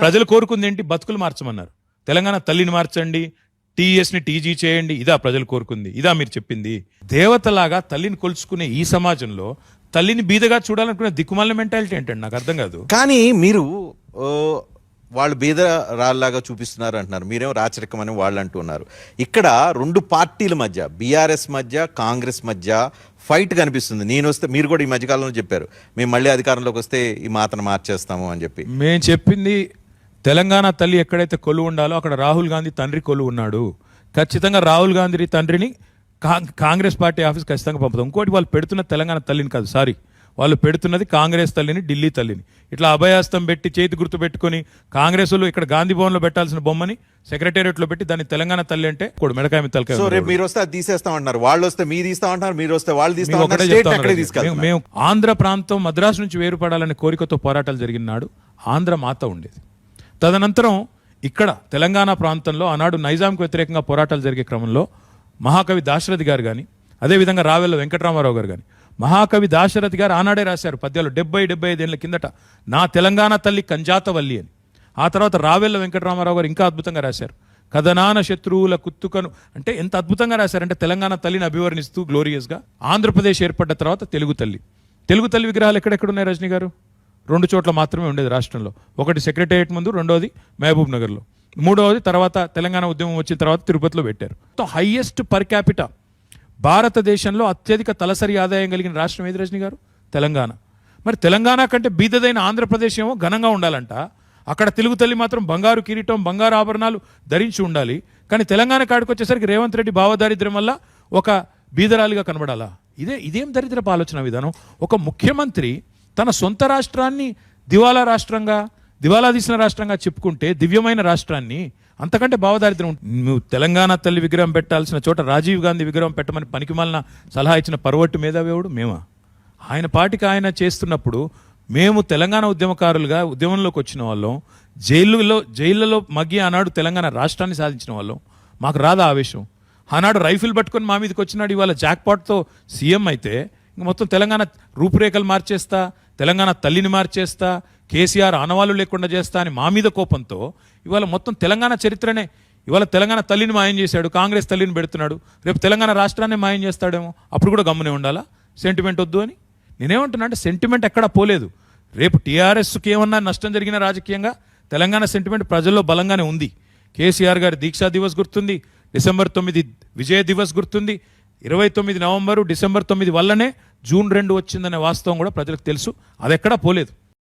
ప్రజలు కోరుకుంది ఏంటి? బతుకులు మార్చమన్నారు. తెలంగాణ తల్లిని మార్చండి టీఎస్ని టీజీ చేయండి ఇదా ప్రజలు కోరుకుంది. ఇదా మీరు చెప్పింది. దేవతలాగా తల్లిని కొలుచుకునే ఈ సమాజంలో తల్లిని బీదగా చూడాలనుకునే దిక్కుమాలిన మెంటాలిటీ ఏంటండి? నాకు అర్థం కాదు. కానీ మీరు వాళ్ళు బీద రాళ్ళలాగా చూపిస్తున్నారు అంటున్నారు. మీరేమో రాచరికం అని వాళ్ళు అంటున్నారు. ఇక్కడ రెండు పార్టీల మధ్య బీఆర్ఎస్ మధ్య కాంగ్రెస్ మధ్య ఫైట్ కనిపిస్తుంది. నేను వస్తే మీరు కూడా ఈ మధ్యకాలంలో చెప్పారు. మేము మళ్ళీ అధికారంలోకి వస్తే ఈ మాత్రం మార్చేస్తాము అని చెప్పి. మేము చెప్పింది తెలంగాణ తల్లి ఎక్కడైతే కొలువు ఉండాలో అక్కడ రాహుల్ గాంధీ తండ్రి కొలువు ఉన్నాడు. ఖచ్చితంగా రాహుల్ గాంధీ తండ్రిని కాంగ్రెస్ పార్టీ ఆఫీస్ ఖచ్చితంగా పంపుతాం. ఇంకోటి వాళ్ళు పెడుతున్న తెలంగాణ తల్లిని కాదు సారీ. వాళ్ళు పెడుతున్నది కాంగ్రెస్ తల్లిని ఢిల్లీ తల్లిని. ఇట్లా అభయాస్తం పెట్టి చేతి గుర్తు పెట్టుకొని కాంగ్రెస్ ఇక్కడ గాంధీ భవన్లో పెట్టాల్సిన బొమ్మని సెక్రటేరియట్లో పెట్టి దాన్ని తెలంగాణ తల్లి అంటే కూడా మెడకాయ తలకాయ సో రేపు మీరు వస్తే అది తీసేస్తామంటున్నారు. వాళ్ళు వస్తే మీరు తీస్తామంటున్నారు మీరు వస్తే వాళ్ళు మేము తీస్తామంటారు మేము- ఆంధ్ర ప్రాంతం మద్రాసు నుంచి వేరుపడాలనే కోరికతో పోరాటాలు జరిగిన నాడు ఆంధ్ర మాత ఉండేది. తదనంతరం ఇక్కడ తెలంగాణ ప్రాంతంలో ఆనాడు నైజాంకు వ్యతిరేకంగా పోరాటాలు జరిగే క్రమంలో మహాకవి దాశరథి గారు కానీ అదేవిధంగా రావెల్ల వెంకటరామారావు గారు కానీ మహాకవి దాశరథి గారు ఆనాడే రాశారు పద్యాలు డెబ్బై డెబ్బై ఐదేళ్ళ కిందట నా తెలంగాణ తల్లి కంజాతవల్లి అని. ఆ తర్వాత రావెల్ల వెంకటరామారావు గారు ఇంకా అద్భుతంగా రాశారు. కథనాన శత్రువుల కుత్తుకను అంటే ఎంత అద్భుతంగా రాశారంటే తెలంగాణ తల్లిని అభివర్ణిస్తూ గ్లోరియస్గా ఆంధ్రప్రదేశ్ ఏర్పడ్డ తర్వాత తెలుగు తల్లి. తెలుగు తల్లి విగ్రహాలు ఎక్కడెక్కడ ఉన్నాయి రజనీ గారు? రెండు చోట్ల మాత్రమే ఉండేది రాష్ట్రంలో. ఒకటి సెక్రటేరియట్ ముందు రెండోది మహబూబ్ నగర్లో. మూడవది తర్వాత తెలంగాణ ఉద్యమం వచ్చిన తర్వాత తిరుపతిలో పెట్టారు. హైయెస్ట్ పర్ క్యాపిట భారతదేశంలో అత్యధిక తలసరి ఆదాయం కలిగిన రాష్ట్రం ఏది రజనీ గారు? తెలంగాణ. మరి తెలంగాణ కంటే బీదదైన ఆంధ్రప్రదేశ్ ఏమో ఘనంగా ఉండాలంట. అక్కడ తెలుగు తల్లి మాత్రం బంగారు కిరీటం బంగారు ఆభరణాలు ధరించి ఉండాలి. కానీ తెలంగాణ కాడికి వచ్చేసరికి రేవంత్ రెడ్డి భావదారిద్ర్యం వల్ల ఒక బీదరాలిగా కనబడాలా? ఇదే ఇదేం దరిద్రపు ఆలోచన విధానం? ఒక ముఖ్యమంత్రి తన సొంత రాష్ట్రాన్ని దివాలా రాష్ట్రంగా దివాలా తీసిన రాష్ట్రంగా చెప్పుకుంటే దివ్యమైన రాష్ట్రాన్ని అంతకంటే భావదారిద్ర్యం నువ్వు తెలంగాణ తల్లి విగ్రహం పెట్టాల్సిన చోట రాజీవ్ గాంధీ విగ్రహం పెట్టమని పనికిమాలిన సలహా ఇచ్చిన పర్వట్టు మేధావేవుడు మేమా. ఆయన పాటికి ఆయన చేస్తున్నప్పుడు మేము తెలంగాణ ఉద్యమకారులుగా ఉద్యమంలోకి వచ్చిన వాళ్ళం జైలులో జైళ్ళలో మగ్గి ఆనాడు తెలంగాణ రాష్ట్రాన్ని సాధించిన వాళ్ళం. మాకు రాదా ఆవేశం? ఆనాడు రైఫిల్ పట్టుకొని మా మీదకి వచ్చినాడు ఇవాళ జాక్పాట్తో సీఎం అయితే ఇంక మొత్తం తెలంగాణ రూపురేఖలు మార్చేస్తా తెలంగాణ తల్లిని మార్చేస్తా కేసీఆర్ ఆనవాళ్ళు లేకుండా చేస్తా అని మా మీద కోపంతో ఇవాళ మొత్తం తెలంగాణ చరిత్రనే. ఇవాళ తెలంగాణ తల్లిని మాయం చేశాడు కాంగ్రెస్ తల్లిని పెడుతున్నాడు. రేపు తెలంగాణ రాష్ట్రాన్ని మాయం చేస్తాడేమో అప్పుడు కూడా గమ్మునే ఉండాలా? సెంటిమెంట్ వద్దు అని. నేనేమంటున్నా అంటే సెంటిమెంట్ ఎక్కడా పోలేదు. రేపు టీఆర్ఎస్కి ఏమన్నా నష్టం జరిగిన రాజకీయంగా తెలంగాణ సెంటిమెంట్ ప్రజల్లో బలంగానే ఉంది. కేసీఆర్ గారి దీక్షా దివస్ గుర్తుంది డిసెంబర్ తొమ్మిది విజయ దివస్ గుర్తుంది ఇరవై తొమ్మిది నవంబరు డిసెంబర్ తొమ్మిది వల్లనే జూన్ రెండు వచ్చిందనే వాస్తవం కూడా ప్రజలకు తెలుసు. అది ఎక్కడా పోలేదు.